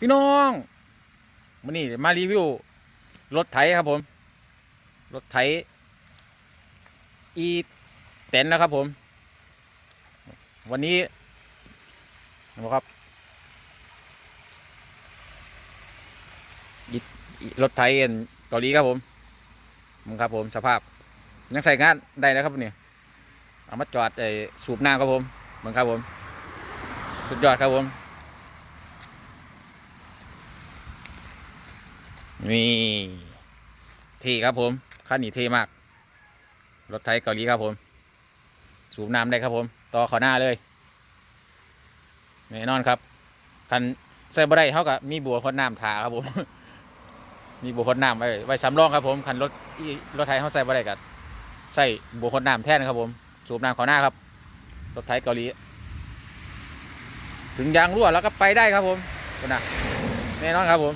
พี่น้องวันนี้มารีวิวรถไถครับผม รถไถอีเต็นนะครับผม วันนี้นะครับรถไถอันเกาหลีครับผมมึงครับผมสภาพ ยังใส่งานได้แล้วครับเนี่ยเอามาจอดไอ้สูบน้ำครับผมมึงครับผม สุดยอดครับผม นี่เท่ครับผมคันนี้เท่มาก รถไทยเกาหลีครับผม สูบน้ำได้ครับผม ต่อขาหน้าเลยแน่นอนครับคันใส่บ่ได้เขากับมีบัวพดน้ำถาครับผม มีบัวพดน้ำไว้ไว้สำรองครับผมคันรถรถไทยเขาใส่บ่ได้กับใส่บัวพดน้ำแทนครับผม สูบน้ำขาหน้าครับ รถไทยเกาหลี ถึงยางรั่วแล้วก็ไปได้ครับผมนะแน่นอนครับผม